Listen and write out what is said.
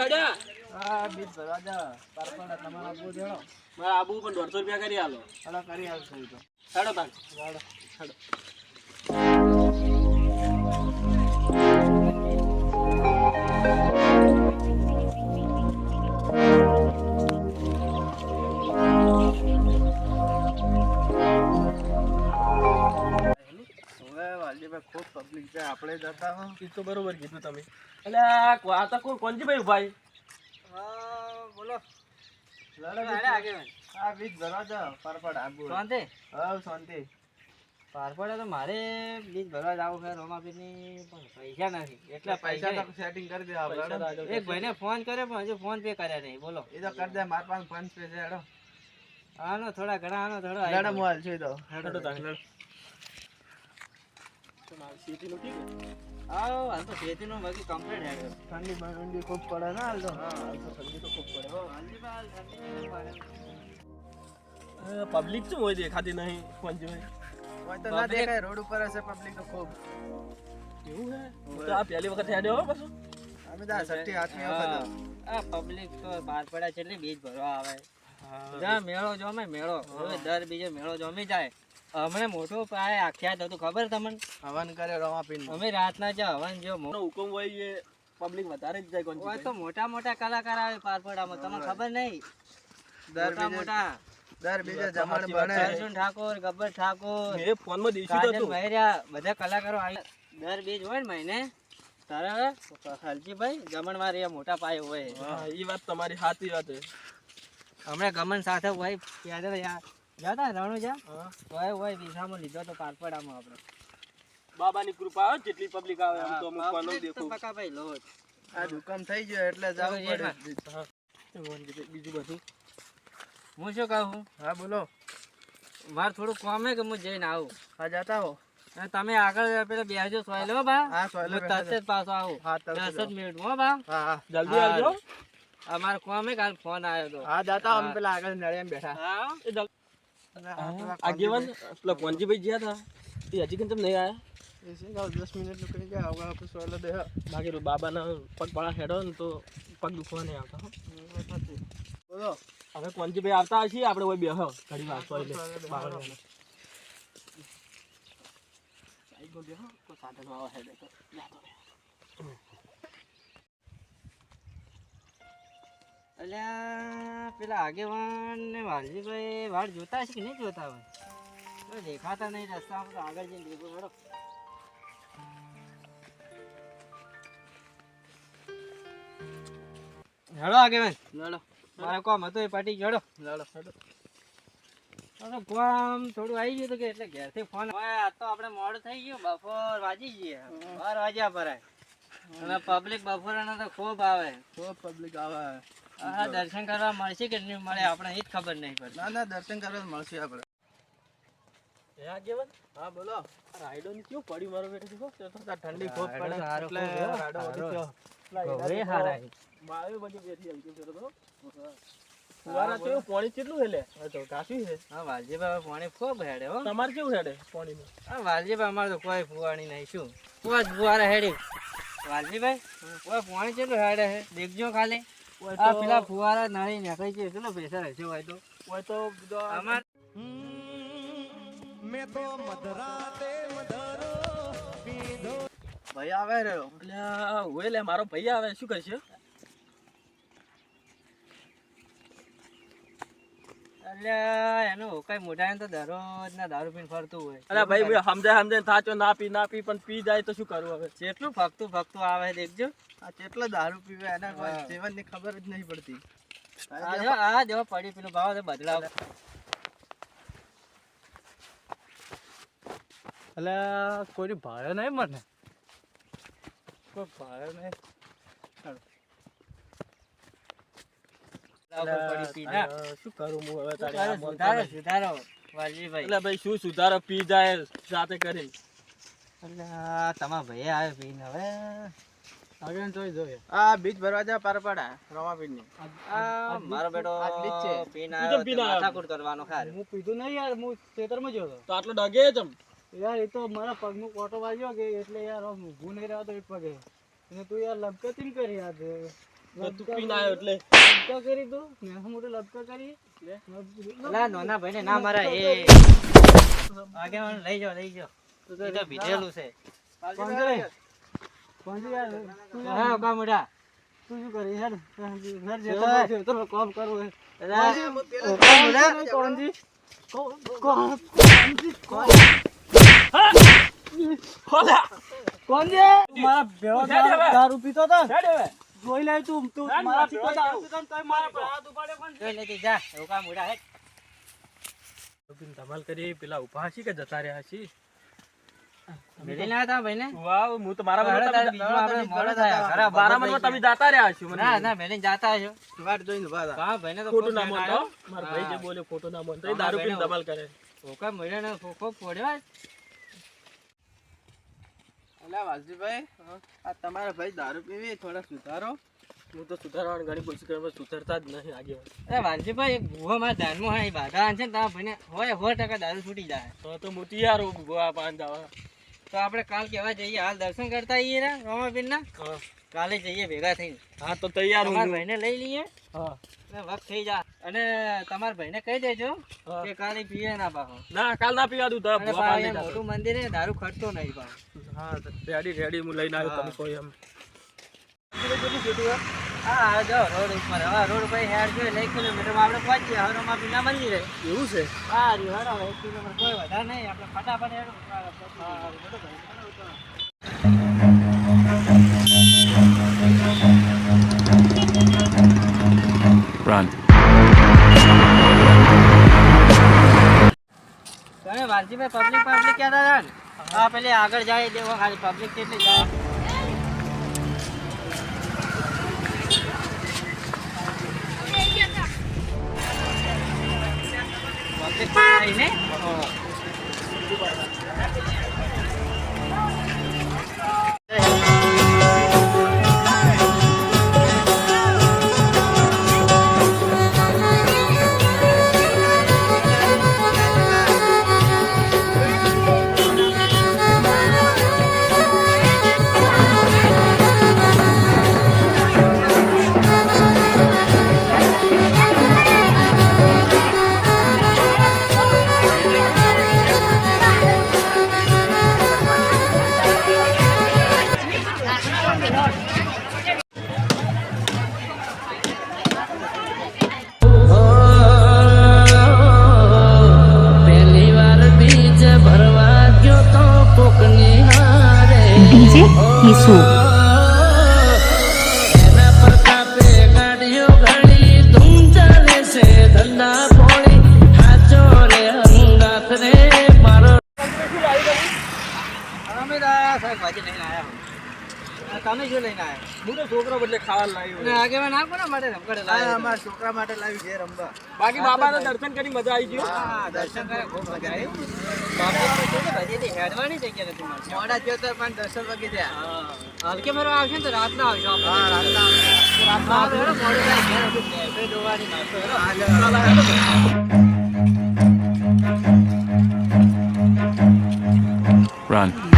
હડ્યા હા બીજ ભરવા જા પારપડા તમારા આબુ દેણો. મારે આબુ પણ દોઢસો રૂપિયા કરી આલો. કરી આવશે ઈ તો. હેડો તાન હેડો. હવે આપણે જતા હો. એ તો બરોબર કીધું તમે. એટલે આ તો કોણ? કોણજીભાઈ ભાઈ હા બોલો. પારપડા તો મારે બીજ ભરવા જવું છે પણ પૈસા નથી. એટલે પૈસા તો સેટિંગ કરી દે આપણે. એક ભાઈને ફોન કર્યો પણ હજુ ફોન પે કર્યા નહીં. બોલો. એ તો કરી દે માર પાસે પાંચ પે છે હેડો. આનો થોડા ઘણા આનો થોડો હેડો મોબાઈલ છે તો હેડો તાન તમારી સીટીનું ઠીક છે? આવો હાલ તો ખેતીનું બાકી કમ્પ્લીટ હેડ્યો ઠંડી બંડી ખૂબ પડે ને હાલ તો. હા હાલ તો ઠંડી તો ખૂબ પડે. હો. હાલ ઠંડી પડે. પબ્લિક શું હોય દેખાતી નહીં કોણજીભાઈ હોય? તો ના દેખાય રોડ ઉપર હશે પબ્લિક તો ખૂબ. એવું હે? તો આ પહેલી વખત હેડ્યો હો પાછું? અમે તો સટ્ટી હાથની વખત આ પબ્લિક તો બહાર પડ્યા છે એટલે બીજ ભરવા આવે. જ્યાં મેળો જોમે મેળો. હવે દર બીજે મેળો જોમી જાય. હમણાં મોટો પાય આખ્યાત હતું ખબર તમને? હવન કરે રવા પીને. અમે રાતના જે હવન જો મોટો હુકમ હોય એ પબ્લિક વધારે જ જાય હોય તો મોટા મોટા કલાકાર આવે પારપડામાં તમને ખબર નહીં? દર મોટા મોટા. દર બીજે જમણ બને. અર્જુન ઠાકોર ગબ્બર ઠાકોર મેં ફોનમાં કાજલ હતું. મહેરિયા બધા કલાકારો આવે દર બીજ હોય ને મહિને તારા હલજીભાઈ જમણવાર મારી મોટા પાય હોય. હા એ વાત તમારી સાચી વાત છે. હમણાં ગમન સાથે હોય યાદ યા- જતા રણુજા હા. હોય હોય વિસામાં લીધો તો પારપડામાં આપણે. બાબાની કૃપા આવે જેટલી પબ્લિક આવે આમ તો અમુક હા, વાનો public તો લો આ દુકાન થઈ ગયો એટલે જવું પડે. બીજું બધું. હું શું કહું? હા બોલો. મારે થોડું કામ હે કે હું જઈને આવું? હા જતા હો. તમે આગળ પેલા બેસજો સોય લો બા. હા સોયલે તરત જ પાછો આવું. હા તરત દસ જ જ મિનિટ હો બા. હા જલ્દી. આવજો. અમારે કોમે હે કાલ ફોન આવ્યો તો. હા જતા અમે પેલા આગળ નળિયામાં બેઠા. હા. આગેવાન પેલા કોણજીભાઈ ગયા હતા તે હજી કેમ તમે નહીં આવ્યા દસ મિનિટ નીકળી ગયા હવે આપણે સોયલે દે. બાકી બાબાના પગ પાળા હેડો ને તો પગ દુખવા નહીં આવતા. બોલો. હવે કોણજીભાઈ આવતા હશે આપણે કોઈ બેહો ઘડી વાર તો એટલે બાબાને હેડો. સાઈડમાં બેહો, કોઈ સાધનો આવે હેડે તો જાતો રહે. અલ્યા પેલા આગેવાન ને વાલજીભાઈ વાળ જોતા છે કે નહીં જોતા હોય? દેખાતા નહીં રસ્તામાં તો આગળ જઈને દેખો હેડો હેડો આગેવાન. લડો. મારે કોમ હતો એ પાટી જડો લડો હેડો અરે કોમ થોડું આવી ગયું તો કે એટલે ઘેરથી ફોન હોય આ તો આપણે મોડું થઈ ગયું બપોર વાજી જઈએ બાર વાગ્યા પર અને પબ્લિક બપોરના તો ખૂબ આવે. ખૂબ પબ્લિક આવે. હા દર્શન કરવા મળશે કે નહીં મળે આપણે એ જ ખબર નહીં પડતી ના ના દર્શન કરવા મળશે આપણે. એ હા બોલો. રાયડો ને કેવું પડ્યું મારો બેટો? દેખો તો તો ઠંડી ખૂબ પડે. એટલે ખૂબ વધી ગયો. પેલા ગૌરી એના હારા તો મારે બધી બેઠી હલકી ફેરો તો ફુવારા કેવું પાણી કેટલું હેલે? તો કાફી છે? હા વાલજીભાઈ પાણી ખૂબ હેડે હો. તમારે કેવું હેડે પાણીનું? હા વાલજીભાઈ અમારે તો કોઈ ફુવાણી નહીં શું? કોઈ ફુવારા હેડી. વાલજીભાઈ કોઈ પાણી કેટલું હેડે હે દેખજો ખાલી. આ પેલા ફુવારા નળી નાખી છે કેટલો પૈસા રહેશે હોય તો? હોય તો અમાર ભાઈ આવે રહ્યો. એટલે હોય લે મારો ભાઈ આવે શું કરશે એટલે એનું કઈ મોઢા તો દરરોજ ના દારૂ પીને ફરતું હોય. અરે ભાઈ ભાઈ સમજાય સમજાય થાચો ના પી ના પી પણ પી જાય તો શું કરવું હવે? જેટલું ફગતું ફગતું આવે દેખજો. આ કેટલો દારૂ પીવે એના કોઈ ની ખબર જ નહીં પડતી. આ જો પડી પેલું ભાવ તો બદલાવ. અલ્યા કોઈ ભાડે નહીં મને? કોઈ ભાડે નહીં બદલાવ પડી પી ના અલ્યા, શું કરું હું હવે તારે સુધારો સુધારો વાલજીભાઈ એટલે ભાઈ શું સુધારો? પી જાય સાથે કરીને એટલે તમારા ભાઈ આવે પીને હવે. આગળ જોઈ જોઈએ આ બીજ ભરવા જા પારપાડા રમાપીરની આ મારો બેટો આજ છે. પીને તું તો આવ્યો પીને તો આવ્યો. માથાકૂટ કરવાનો ખાર. હું પીધું નહીં યાર હું ખેતરમાં ગયો હતો. તો આટલો ડગે ચમ યાર એ તો મારા પગનું કોટો વાગ્યો કે એટલે યાર હું નહીં રહ્યો તો એ પગે. અને તું યાર લપકતી કરી યાર તું પીને આવ્યો એટલે. લપકો કરી તું? મેં મોટો લપકો કરી? અલા નાના ભાઈને ના મારા એ. આગેવાન લઈ જાઓ લઈ જાઓ. એ તો ભીધેલું છે. કોણ છે યાર. હા કા મોટા તું શું કરી? યાર ઘર જે તો તો કામ કોણ કોણ કોણ કોણ? મારા ભેળો દારૂ- પીતો હવે. જોઈ લે તું તું મારાથી મારા તો દારૂ પીતો ને તોય મારા પર હાથ ઉપાડે પણ જોઈ લેતી જા એવું કામ ઉડા હે હેડ ધમાલ કરી પેલા ઊભા હશી કે જતા રહ્યા હશી? મેલી ના હતા વાવ હું તો મારા આપણે મોડું થાય. ઘરે મારા બપોર તમે જાતા રહ્યા છો ના ના મેલીને જાતા હશો. વાટ જોઈને ઊભા હતા. કા ભાઈને તો ખોટું ના મેળ માનતો મારા ભાઈ જે બોલે ખોટું ના માનતો એ દારૂ પીને ધમાલ કરે. ફોકા મળ્યો ને ફોકો ફોડ્યો અલા વાલજીભાઈ આ તમારા ભાઈ દારૂ પીવી થોડા સુધારો. હું તો સુધારવાની ઘણી કોશિશ કરું પણ સુધારતા જ નહીં આગે અરે વાલજીભાઈ એક ભૂવો મારા ધ્યાનમાં હા એ બાધા છે ને તારા ભાઈને હોય સો ટકા દારૂ છૂટી જાય. તો તો મોટી યાર ગોવા પાન દાવા. તો આપણે કાલ કેવા જઈએ? હાલ દર્શન કરતા આવીએ ને રોમાપીરના? હા. કાલે જઈએ ભેગા થઈને. હા તો તૈયાર હું. ભાઈને લઈ લઈએ. વખત થઈ જા. અને તમારા ભાઈને કહી દેજો કે કાલે પીએ ના ના કાલ ના પીવા દઉં મોટું મંદિર છે દારૂ ખર્ચતો નહીં હા રેડી રેડી હું લઈને આવ્યો તમે કોઈ એમ. હા હા જો રોડ ઉપર. હવે રોડ ઉપર હેડ જોઈએ લઈ કિલોમીટરમાં આપણે પહોંચીએ હરોમાં મંદિરે એવું છે? હા રી હેડો એક કિલોમીટર. કોઈ વધારે નહીં આપણે ફટાફટ હેડો તમે વાલજીભાઈ પબ્લિક પબ્લિક કહેતા હતા ને હા પેલી આગળ જાય દેવો ખાલી પબ્લિક કેટલી જાય પબ્લિક આવી ને સાહેબ શાકભાજી લઈને આવ્યા. તમે શું લઈને આવ્યા હું તો છોકરો બદલે ખાવા લાવ્યો આગેવાન ને માટે રમકડે લાવ્યા. અમારા છોકરા માટે લાવી છે રમવા. બાકી બાબાના દર્શન કરી મજા આવી ગયો. હા દર્શન કરે ખૂબ મજા આવી. બાબા હજી હેડવાની જગ્યા નથી મળતી. મોડા થયો તો પણ દર્શન વગી થયા હલકે મારો આવશે ને તો રાતના આવજો હા રાતના રાતના આવે હેડો મોડું ઘેર જોવાની નાસ્તો Run.